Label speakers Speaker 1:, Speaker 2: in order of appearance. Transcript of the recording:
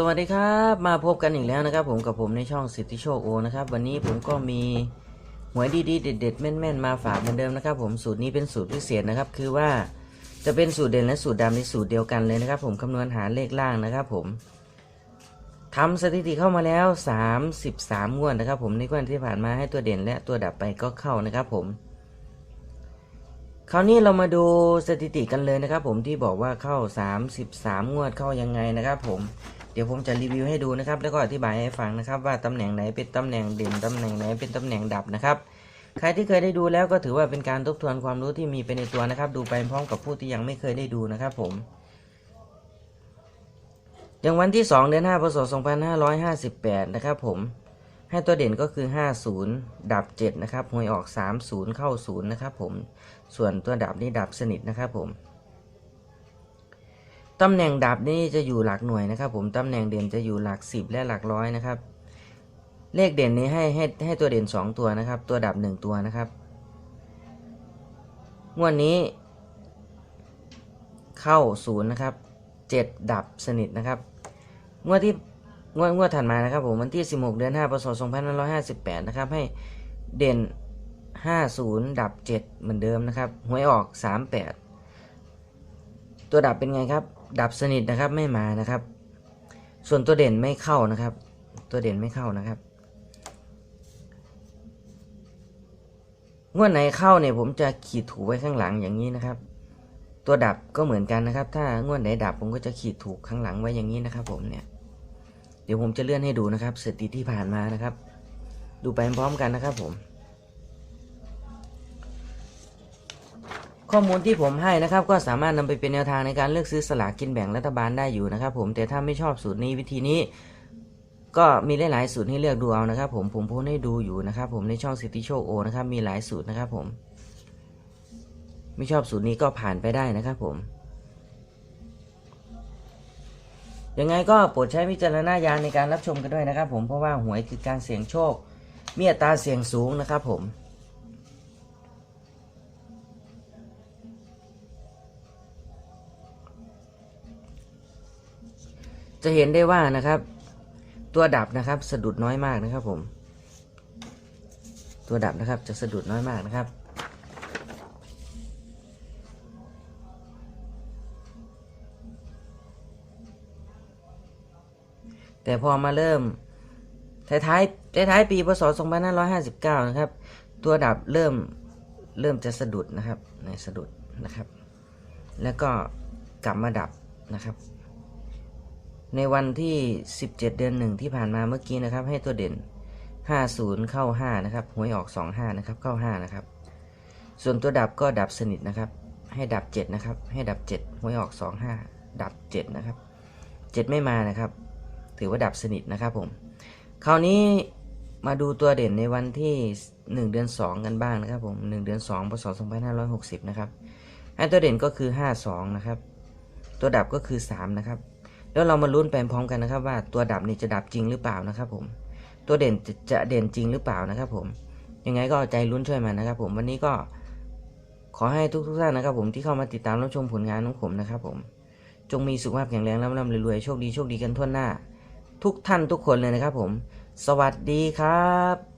Speaker 1: สวัสดีครับมาพบกันอีกแล้วนะครับ ผมกับผมในช่องสิทธิโชคโอนะครับ วันนี้ผมก็มีหวยดีๆเด็ดๆแม่นๆมาฝากเหมือนเดิมนะครับ ผมสูตรนี้เป็นสูตรพิเศษนะครับ คือว่าจะเป็นสูตรเด่นและสูตรดำในสูตรเดียวกันเลยนะครับ ผมคำนวณหาเลขล่างนะครับ ผมทำสถิติเข้ามาแล้ว 33งวดนะครับ ผมในงวดที่ผ่านมาให้ตัวเด่นและตัวดับไปก็เข้านะครับ ผม คราวนี้เรามาดูสถิติกันเลยนะครับ ผมที่บอกว่าเข้า 33 งวดเข้ายังไงนะครับผมเดี๋ยวผมจะรีวิวให้ดูนะครับ แล้วก็อธิบายให้ฟังนะครับว่าตำแหน่งไหนเป็นตำแหน่งเด่นตำแหน่งไหนเป็นตำแหน่งดับนะครับ ใครที่เคยได้ดูแล้วก็ถือว่าเป็นการทบทวนความรู้ที่มีไปในตัวนะครับ ดูไปพร้อมกับผู้ที่ยังไม่เคยได้ดูนะครับ ผมอย่างวันที่ 2 เดือน5พศ2558 นะครับผม ให้ตัวเด่นก็คือ 50 ดับ 7 นะครับหวยออก 30 เข้า 0 นะครับผม ส่วนตัวดับนี่ดับสนิทนะครับผม ตำแหน่งดับนี่จะอยู่หลักหน่วยนะครับผม ตำแหน่งเด่นจะอยู่หลักสิบและหลักร้อยนะครับ เลขเด่นนี้ให้ให้ให้ตัวเด่นสองตัวนะครับ ตัวดับหนึ่งตัวนะครับ งวดนี้ เข้าศูนย์นะครับเจ็ดดับสนิทนะครับ งวดที่ งวดงวดถัดมานะครับผมวันที่ 16 เดือน5พศ2558 นะครับ ให้เด่น 50 ดับ 7 เหมือนเดิมนะครับหวยออก 38 ตัวดับเป็นไงครับ ดับสนิทนะครับไม่มานะครับ ส่วนตัวเด่นไม่เข้านะครับ ตัวเด่นไม่เข้านะครับงวดไหนเข้าเนี่ยผมจะขีดถูไว้ข้างหลังอย่างนี้นะครับ ตัวดับก็เหมือนกันนะครับ ถ้างวดไหนดับผมก็จะขีดถูข้างหลังไว้อย่างนี้นะครับ ผมเนี่ย ดี๋ยวผมจะเลื่อนให้ดูนะครับสถิติที่ผ่านมานะครับ ดูไปพร้อมกันนะครับผม ข้อมูลที่ผมให้นะครับ ก็สามารถนำไปเป็นแนวทางในการเลือกซื้อสลากกินแบ่งรัฐบาลได้อยู่นะครับ ผมแต่ถ้าไม่ชอบสูตรนี้วิธีนี้ ก็มีหลายๆสูตรให้เลือกดูเอานะครับ ผมผมโพสให้ดูอยู่นะครับ ผมในช่องสิทธิโชคโอนะครับมีหลายสูตรนะครับ ผม ไม่ชอบสูตรนี้ก็ผ่านไปได้นะครับ ผม ยังไงก็โปรดใช้วิจารณญาณในการรับชมกันด้วยนะครับ ผมเพราะว่าหวยคือการเสี่ยงโชค มีอัตราเสี่ยงสูงนะครับผมจะเห็นได้ว่านะครับ ตัวดับนะครับสะดุดน้อยมากนะครับผม ตัวดับนะครับจะสะดุดน้อยมากนะครับ แต่พอมาเริ่มท้ายท้ายท้ายท้ายๆปีพศ 2559 นะครับ ตัวดับเริ่มเริ่มจะสะดุดนะครับในสะดุดนะครับ แล้วก็กลับมาดับนะครับ ในวันที่ 17 เดือนหนึ่งที่ผ่านมาเมื่อกี้นะครับ ให้ตัวเด่น 50 เข้า 5 นะครับหวยออก 25 นะครับ เข้า 5 นะครับ ส่วนตัวดับก็ดับสนิทนะครับ ให้ดับ 7 นะครับ ให้ดับ 7หวยออก 25 ดับ 7 นะครับ 7 ไม่มานะครับ ถือว่าดับสนิทนะครับผม คราวนี้มาดูตัวเด่นในวันที่ 1 เดือน 2 กันบ้างนะครับผม 1 เดือน2พศ2560 นะครับให้ตัวเด่นก็คือ 52 นะครับ ตัวดับก็คือ 3 นะครับ แล้วเรามาลุ้นไปพร้อมกันนะครับ ว่าตัวดับนี่จะดับจริงหรือเปล่านะครับผม ตัวเด่นจะจะเด่นจริงหรือเปล่านะครับผม ยังไงก็เอาใจลุ้นช่วยมันนะครับ ผมวันนี้ก็ขอให้ทุกทุกท่านนะครับ ผมที่เข้ามาติดตามรับชมผลงานของผมนะครับ ผม จงมีสุขภาพแข็งแรงร่ำร่ำรวยโชคดีโชคดีกันทั่วหน้า ทุกท่านทุกคนเลยนะครับผม สวัสดีครับ